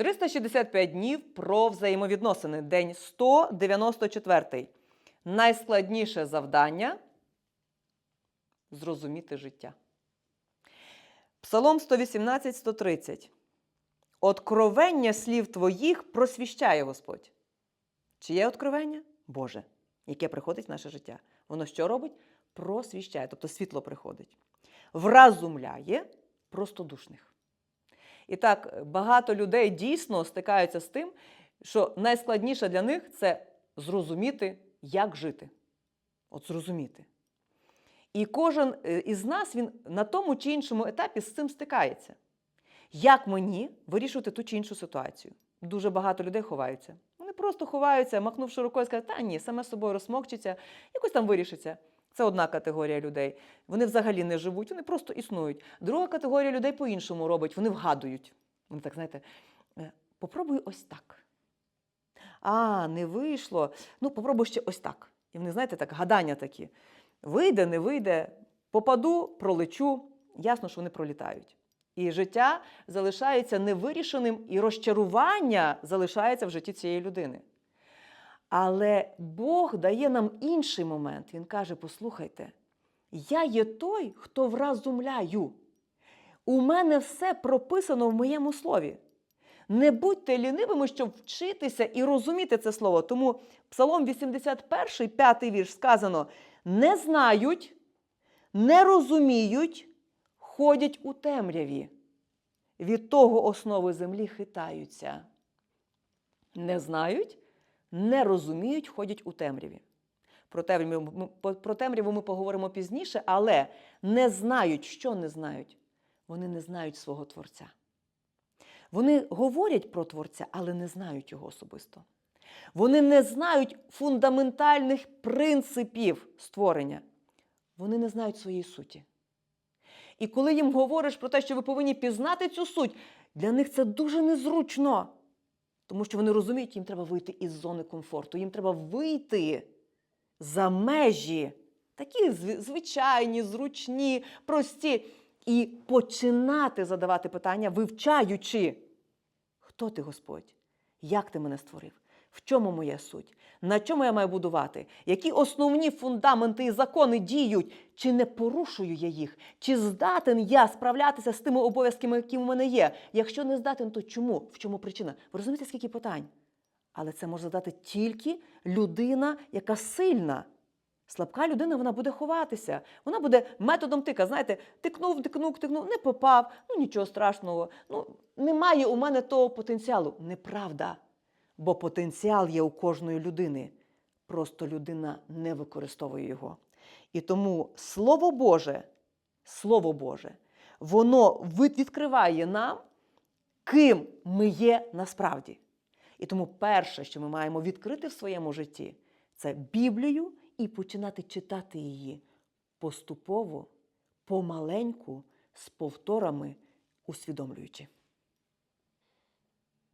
365 днів про взаємовідносини. День 194. Найскладніше завдання зрозуміти життя. Псалом 118, 130. Откровення слів твоїх просвіщає Господь. Чи є откровення? Боже, яке приходить в наше життя. Воно що робить? Просвіщає, тобто світло приходить. Вразумляє простодушних. І так, багато людей дійсно стикаються з тим, що найскладніше для них це зрозуміти, як жити. От зрозуміти. І кожен е, із нас він на тому чи іншому етапі з цим стикається. Як мені вирішувати ту чи іншу ситуацію? Дуже багато людей ховаються. Вони просто ховаються, махнувши рукою, скажуть, та ні, саме з собою розмокчиться, якось там вирішиться. Це одна категорія людей. Вони взагалі не живуть, вони просто існують. Друга категорія людей по-іншому робить, вони вгадують. Вони так, знаєте, «Е, попробуй ось так. А, не вийшло. Ну, попробуй ще ось так. І вони, знаєте, так, гадання такі. Вийде, не вийде, попаду, пролечу. Ясно, що вони пролітають. І життя залишається невирішеним, і розчарування залишається в житті цієї людини. Але Бог дає нам інший момент. Він каже: послухайте, я є той, хто вразумляю. У мене все прописано в моєму слові. Не будьте лінивими, щоб вчитися і розуміти це слово. Тому Псалом 81, 5 вірш сказано: не знають, не розуміють, ходять у темряві. Від того основи землі хитаються. Не знають, не розуміють, ходять у темряві. Про темряву, про темряву ми поговоримо пізніше, але не знають, що не знають. Вони не знають свого Творця. Вони говорять про Творця, але не знають його особисто. Вони не знають фундаментальних принципів створення. Вони не знають своєї суті. І коли їм говориш про те, що ви повинні пізнати цю суть, для них це дуже незручно. Тому що вони розуміють, їм треба вийти із зони комфорту, їм треба вийти за межі, такі звичайні, зручні, прості, і починати задавати питання, вивчаючи, хто ти, Господь, як ти мене створив, в чому моя суть, на чому я маю будувати, які основні фундаменти і закони діють, чи не порушую я їх, чи здатен я справлятися з тими обов'язками, які в мене є. Якщо не здатен, то чому? В чому причина? Ви розумієте, скільки питань? Але це може задати тільки людина, яка сильна. Слабка людина вона буде ховатися. Вона буде методом тика. Знаєте, тикнув, тикнув, тикнув, не попав, ну нічого страшного. Ну, немає у мене того потенціалу. Неправда. Бо потенціал є у кожної людини. Просто людина не використовує його. І тому Слово Боже, Слово Боже, воно відкриває нам, ким ми є насправді. І тому перше, що ми маємо відкрити в своєму житті, це Біблію і починати читати її поступово, помаленьку, з повторами, усвідомлюючи.